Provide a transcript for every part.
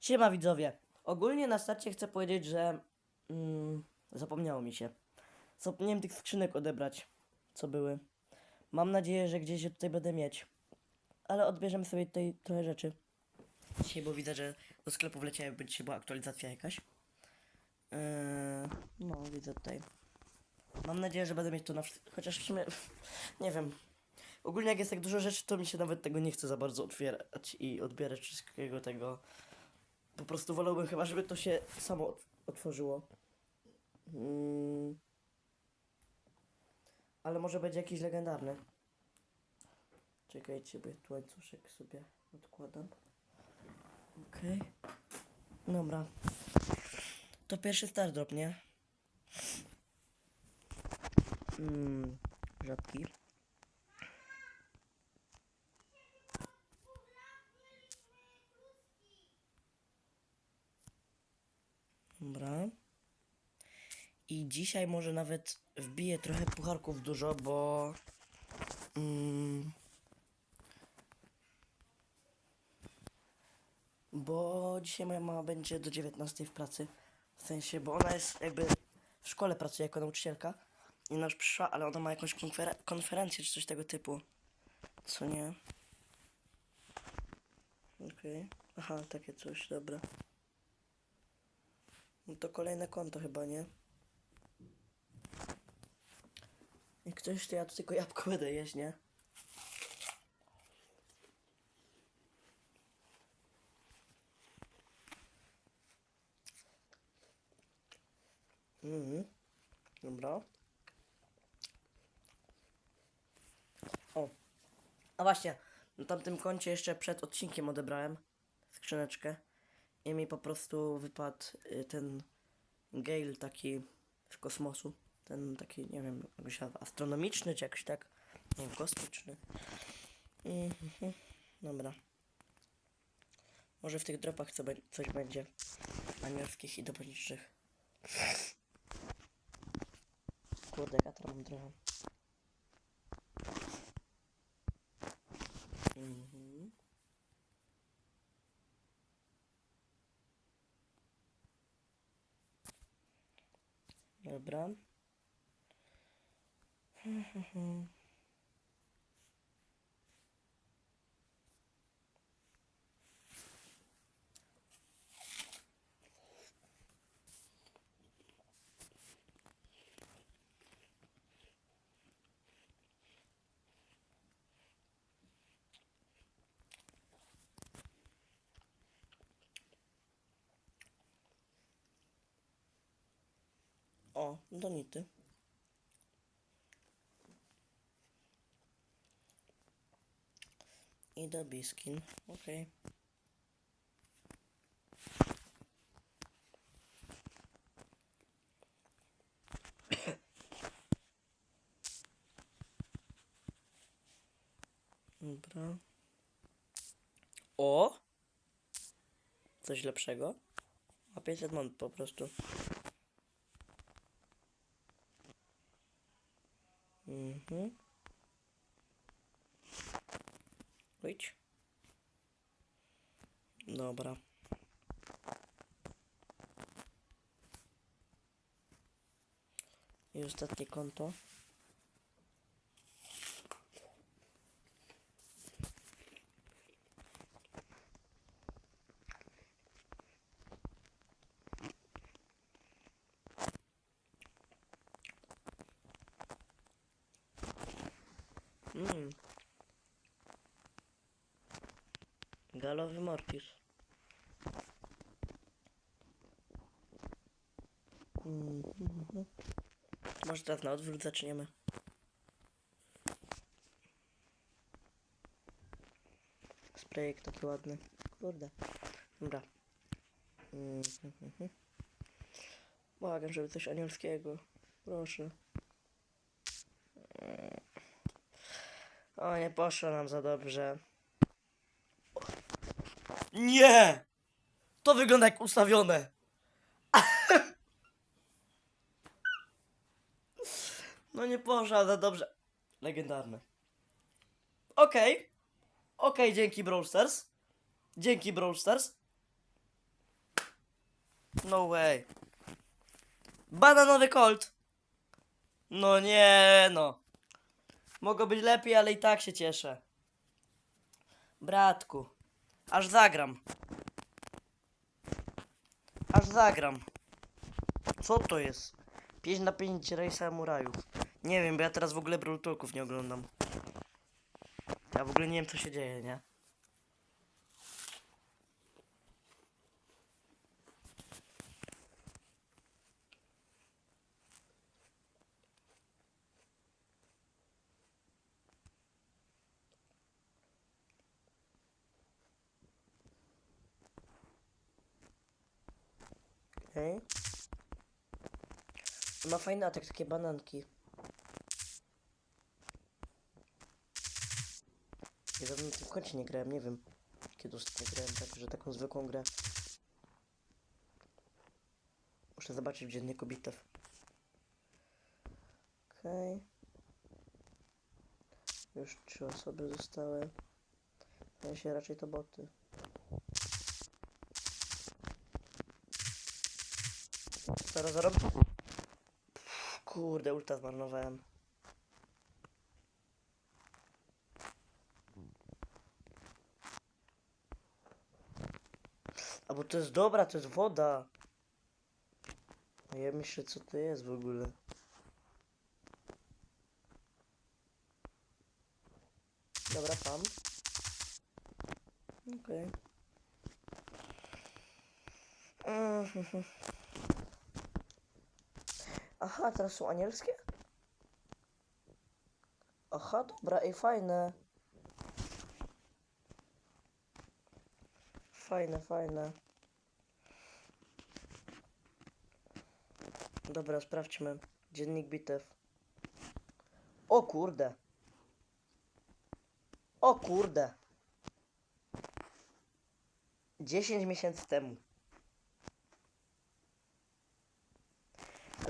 Siema widzowie. Ogólnie na starcie chcę powiedzieć, że mm, zapomniało mi się. Zapomniałem tych skrzynek odebrać, co były. Mam nadzieję, że gdzieś je tutaj będę mieć. Ale odbierzemy sobie tutaj trochę rzeczy. Dzisiaj, bo widzę, że do sklepu wleciałem, by dzisiaj była aktualizacja jakaś. Yy, no, widzę tutaj. Mam nadzieję, że będę mieć to na. Chociaż w sumie, nie wiem. Ogólnie jak jest tak dużo rzeczy, to mi się nawet tego nie chce za bardzo otwierać i odbierać wszystkiego tego. Po prostu wolałbym chyba, żeby to się samo ot- otworzyło. Mm. Ale może będzie jakiś legendarny. Czekajcie, bo tu łańcuszek sobie odkładam. Okej. Dobra. To pierwszy star drop, nie? Mm, rzadki. Dobra. I dzisiaj może nawet wbiję trochę pucharków dużo, bo. Mm, bo dzisiaj moja mama będzie do 19 w pracy. W sensie, bo ona jest jakby w szkole pracuje jako nauczycielka. I ona już przyszła, ale ona ma jakąś konfer- konferencję czy coś tego typu. Co nie? Okej. Aha, takie coś, dobra. No to kolejne konto chyba, nie? Jak ktoś, to ja tu tylko jabłko będę jeść, nie? Mhm. Dobra. O. A właśnie, na tamtym koncie jeszcze przed odcinkiem odebrałem skrzyneczkę. I mi po prostu wypadł y, ten Gale taki z kosmosu. Ten taki, nie wiem, jak się nazywa, astronomiczny czy jakoś tak. Nie wiem, kosmiczny. Mhm. Dobra. Może w tych dropach co, coś będzie anielskich i demonicznych. Kurde, ja teraz mam trochę. Mhm. Dobra. O, donity. I do biskin. Okej. Dobra. O! Coś lepszego? A 500 mont po prostu. Mhm. Wyjdź. Dobra. I ostatnie konto. Mm. Mortis. Mhm. Może teraz na odwrót zaczniemy. Sprayek taki ładny. Kurde. Dobra. Mhm. Błagam, żeby coś anielskiego. Proszę. O, nie poszło nam za dobrze. Nie! To wygląda jak ustawione. No nie poszło za dobrze. Legendarne. Okej. Okej, dzięki Brawl. Dzięki Brawl. No way. Bananowy kolt. No nie no. Mogło być lepiej, ale i tak się cieszę. Bratku. Aż zagram. Aż zagram. Co to jest? 5 na 5 Rejsa Samurajów. Nie wiem, bo ja teraz w ogóle Brawl nie oglądam. Ja w ogóle nie wiem co się dzieje, nie? Okej. Ma fajny atak, takie bananki. Ja dawno tym koncie nie grałem, nie wiem. Kiedy ostatnio grałem tak, że taką zwykłą grę. Muszę zobaczyć w dzienniku bitew. Okej. Już trzy osoby zostały. Ja się raczej to boty. Zaraz zarobię. Kurde, ulta zmarnowałem. A bo to jest dobra, to jest woda. A ja myślę, co to jest w ogóle. Dobra, tam. Okej. Mhm. Aha, teraz są anielskie? Aha, dobra, ej, fajne. Fajne, fajne. Dobra, sprawdźmy. Dziennik bitew. O kurde. O kurde. 10 miesięcy temu.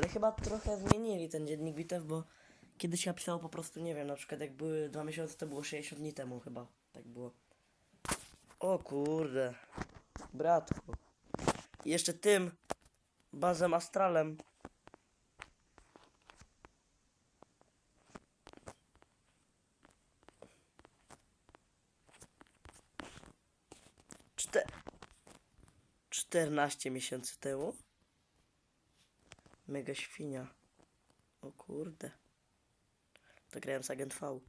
Ale chyba trochę zmienili ten dziennik bitew, bo kiedyś napisało po prostu, nie wiem, na przykład jak były dwa miesiące, to było 60 dni temu chyba. Tak było. O kurde. Bratku. Jeszcze tym bazem astralem. Czte... 14 miesięcy temu? Mega świnia. O kurde. To grałem z Agent V.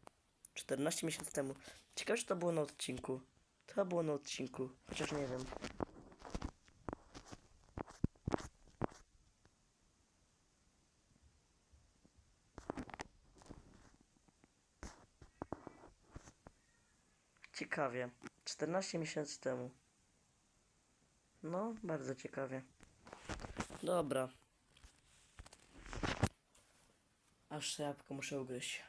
14 miesięcy temu. Ciekawe, czy to było na odcinku. To było na odcinku. Chociaż nie wiem. Ciekawie. 14 miesięcy temu. No, bardzo ciekawie. Dobra. Aż jabłko muszę ugryźć.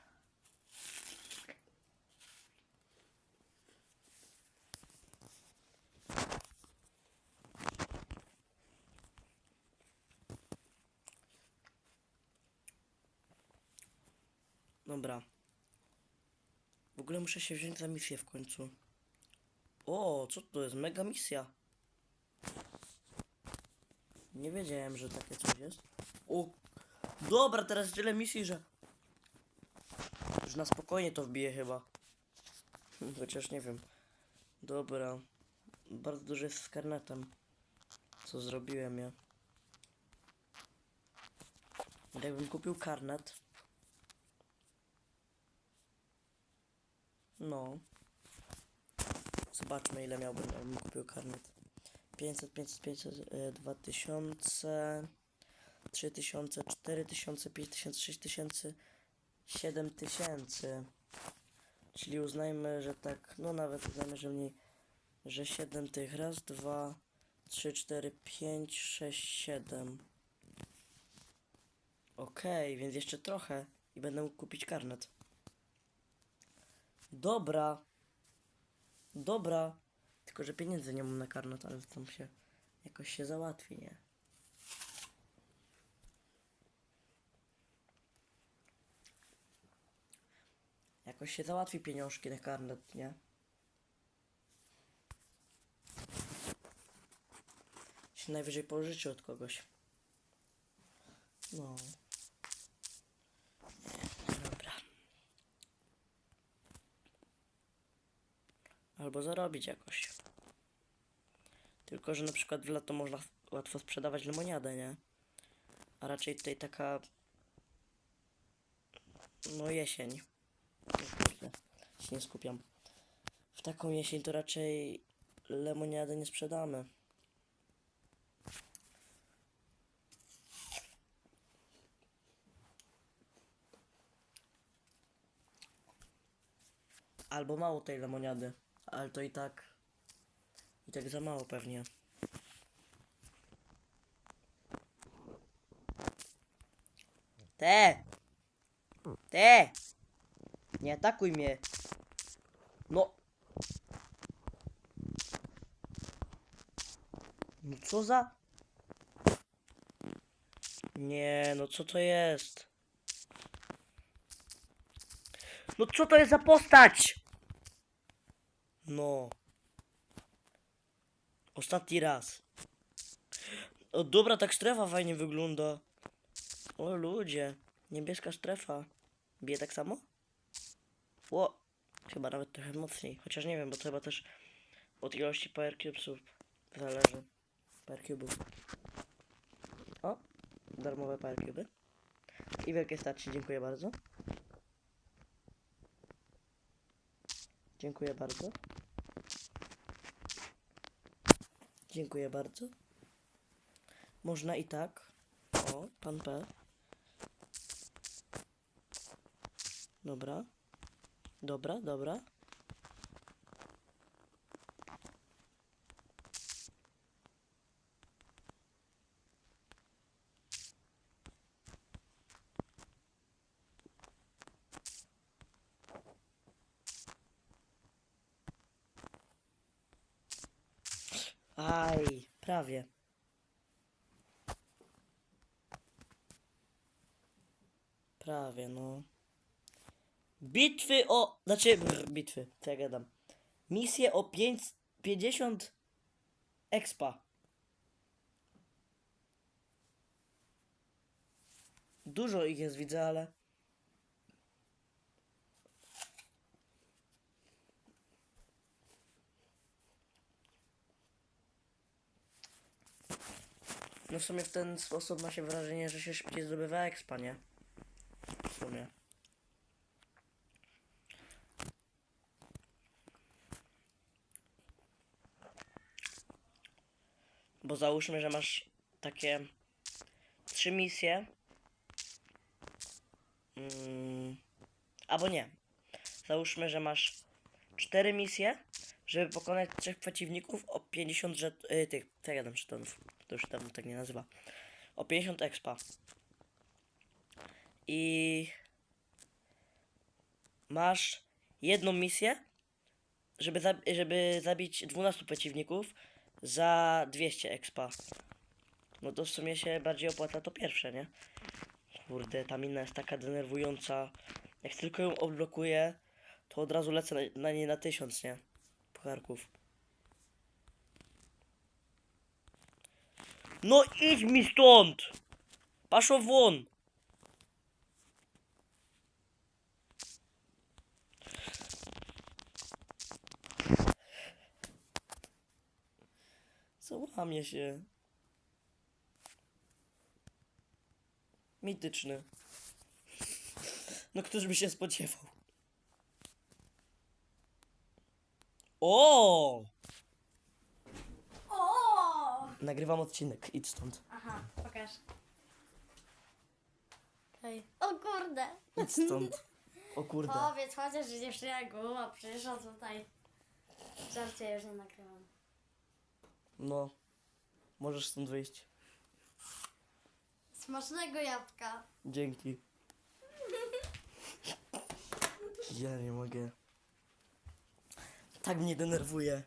Dobra. W ogóle muszę się wziąć za misję w końcu. O, co to jest? Mega misja. Nie wiedziałem, że takie coś jest. O, dobra, teraz tyle misji, że... Już na spokojnie to wbiję chyba. Chociaż nie wiem. Dobra. Bardzo duży jest z karnetem. Co zrobiłem ja. Jakbym kupił karnet. No. Zobaczmy ile miałbym, jakbym kupił karnet. 500, 500, 500, y, 2000, 3000, 4000, 5000, 6000, 7000. Czyli uznajmy, że tak, no nawet uznajmy, że mniej, że 7 tych, raz, dwa, trzy, cztery, pięć, sześć, siedem. Okej, więc jeszcze trochę i będę mógł kupić karnet. Dobra. Dobra. Tylko, że pieniędzy nie mam na karnet, ale tam się jakoś się załatwi, nie? Jakoś się załatwi pieniążki na karnet, nie? Się najwyżej pożyczy od kogoś. No. Dobra. Albo zarobić jakoś. Tylko, że na przykład w lato można łatwo sprzedawać lemoniadę, nie? A raczej tutaj taka... No jesień. Się nie skupiam. W taką jesień to raczej lemoniadę nie sprzedamy. Albo mało tej lemoniady, ale to i tak... I tak za mało pewnie. Te! Te! Nie atakuj mnie! No! No co za... Nie, no co to jest? No co to jest za postać? No. Ostatni raz. O dobra, tak strefa fajnie wygląda. O ludzie, niebieska strefa. Bije tak samo? Ło, chyba nawet trochę mocniej. Chociaż nie wiem, bo to chyba też od ilości power cubesów zależy. Power cube'ów. O, darmowe power cube'y. I wielkie starcie, dziękuję bardzo. Dziękuję bardzo. Dziękuję bardzo. Można i tak. O, pan P. Dobra. Dobra, dobra. Aj, prawie. Prawie, no. Bitwy o... Znaczy, brr, bitwy, co ja gadam. Misje o 5, 50 expa. Dużo ich jest, widzę, ale... No w sumie w ten sposób ma się wrażenie, że się szybciej zdobywa expa, nie? W sumie. Bo załóżmy, że masz takie trzy misje. Mm, albo nie. Załóżmy, że masz cztery misje, żeby pokonać trzech przeciwników o 50 żet... Y, tych, co ja tam żetonów. To już dawno tak nie nazywa. O 50 expa. I masz jedną misję, żeby, zab- żeby zabić 12 przeciwników za 200 expa. No to w sumie się bardziej opłaca to pierwsze, nie? Kurde, ta mina jest taka denerwująca. Jak tylko ją odblokuję, to od razu lecę na, na niej na 1000, nie? Pucharków. No idź mi stąd! Paszo won! Załamie się. Mityczny. No któż by się spodziewał? O! O! Nagrywam odcinek, idź stąd. Aha, pokaż. Hej. O kurde. Idź stąd. O kurde. Powiedz chociaż, że dziewczyna głowa przyszła tutaj. Żarcie już nie nagrywam. No. Możesz stąd wyjść. Smacznego jabłka. Dzięki. Ja nie mogę. Tak mnie denerwuje.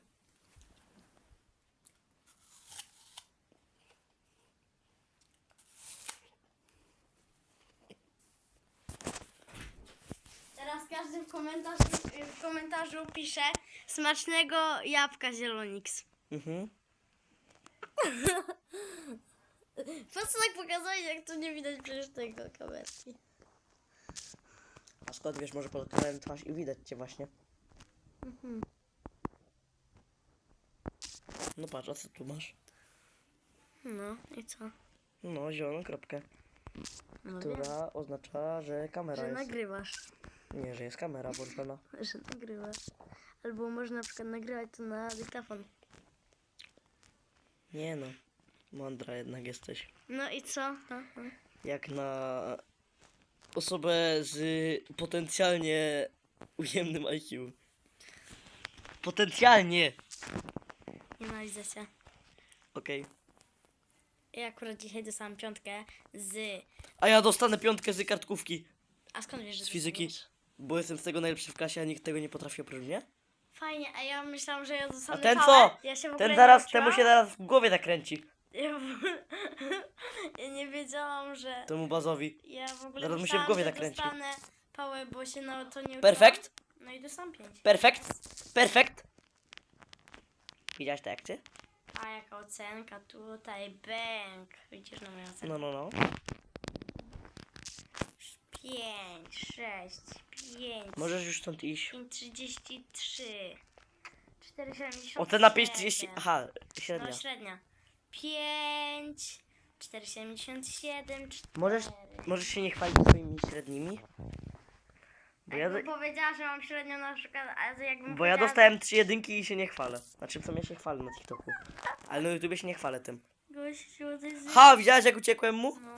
Teraz każdy w komentarzu, w komentarzu pisze smacznego jabłka Zielonix. Mhm. Po co tak pokazać, jak tu nie widać przecież tego kamerki? A skąd wiesz, może podkręcałem twarz i widać cię właśnie. Mhm. No patrz, a co tu masz? No i co? No, zieloną kropkę, No wiem, która oznacza, że kamera że jest. nagrywasz. Nie, że jest kamera włączona. Że nagrywasz. Albo można na przykład nagrywać to na dyktafon. Nie no, mądra jednak jesteś. No i co? No, no. Jak na osobę z potencjalnie ujemnym IQ. Potencjalnie! Nienawidzę cię. Okej. Ja akurat dzisiaj dostałam piątkę z... A ja dostanę piątkę z kartkówki, A skąd wiesz, że z fizyki, bo jestem z tego najlepszy w klasie, a nikt tego nie potrafi oprócz mnie. Fajnie, a ja myślałam, że ja A dostanę ten co? Ja się w ogóle Ten nie zaraz, temu się zaraz w głowie zakręci. Ja, w... ja nie wiedziałam, że... Temu bazowi. Ja w ogóle Zaraz mu się w myślałam, głowie że zakręci. dostanę pałę, bo się na to nie uczyłam. Perfekt? No i dostałam pięć. Perfekt? Perfekt? Widziałeś te akcje? A jaka ocenka tutaj, bęk. Widzisz na moją ocenkę? No, no, no. Pięć, sześć, pięć. Możesz już stąd iść. 5,33. 4,77. Ocena 5,30. Aha, średnia. No średnia. 5, 4,77, 4. Możesz, możesz się nie chwalić swoimi średnimi? Bo ja, Jakbym powiedziała, że mam średnią na przykład, a jakbym bo ja powiedziała, dostałem trzy jedynki i się nie chwalę. Znaczy w sumie się chwalę na TikToku. Ale na YouTubie się nie chwalę tym. Gościu, to jest... Ha, widziałeś jak uciekłem mu? No.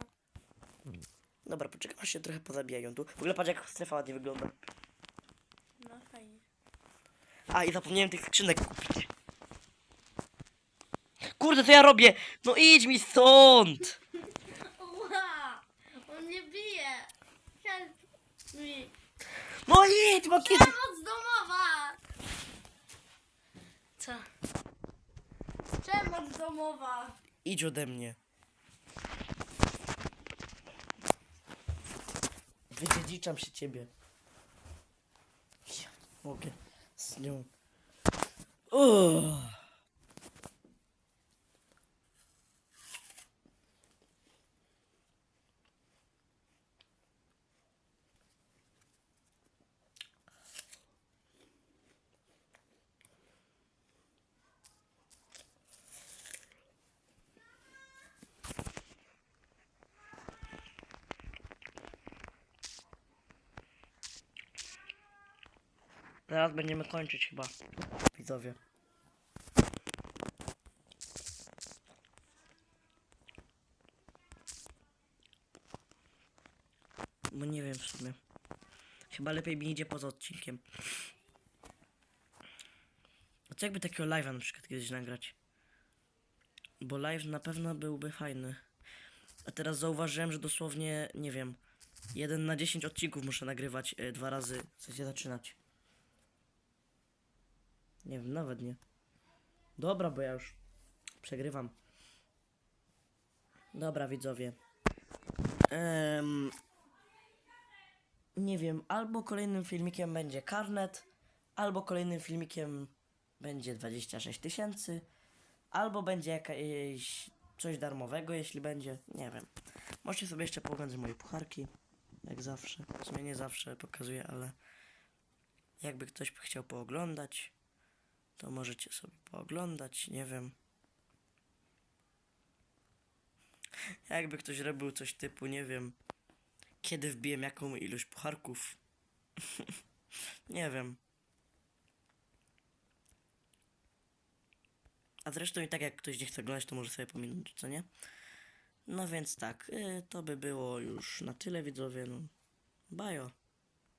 Dobra, poczekam aż się trochę pozabijają tu. W ogóle patrz jak strefa ładnie wygląda. No fajnie. A i zapomniałem tych skrzynek kupić. Kurde, co ja robię? No idź mi stąd! Ła! On mnie bije! Help me! No idź, bo kiedy... Pomoc domowa! Co? Przemoc domowa! Idź ode mnie. Wydziedziczam się ciebie. Ja mogę z nią. Zaraz będziemy kończyć chyba. Widzowie. Bo nie wiem w sumie. Chyba lepiej mi idzie poza odcinkiem. A co jakby takiego live'a na przykład kiedyś nagrać? Bo live na pewno byłby fajny. A teraz zauważyłem, że dosłownie, nie wiem, jeden na 10 odcinków muszę nagrywać e, dwa razy. W sensie zaczynać. Nie wiem, nawet nie. Dobra, bo ja już przegrywam. Dobra, widzowie. Em, nie wiem, albo kolejnym filmikiem będzie karnet, albo kolejnym filmikiem będzie 26 tysięcy, albo będzie jakieś coś darmowego, jeśli będzie, nie wiem. Możecie sobie jeszcze pooglądać moje pucharki, jak zawsze. W sumie nie zawsze pokazuję, ale jakby ktoś chciał pooglądać, to możecie sobie pooglądać, nie wiem. Jakby ktoś robił coś typu, nie wiem, kiedy wbiłem jaką ilość pucharków. nie wiem. A zresztą i tak jak ktoś nie chce oglądać, to może sobie pominąć, co nie? No więc tak, y, to by było już na tyle widzowie, no. Bajo.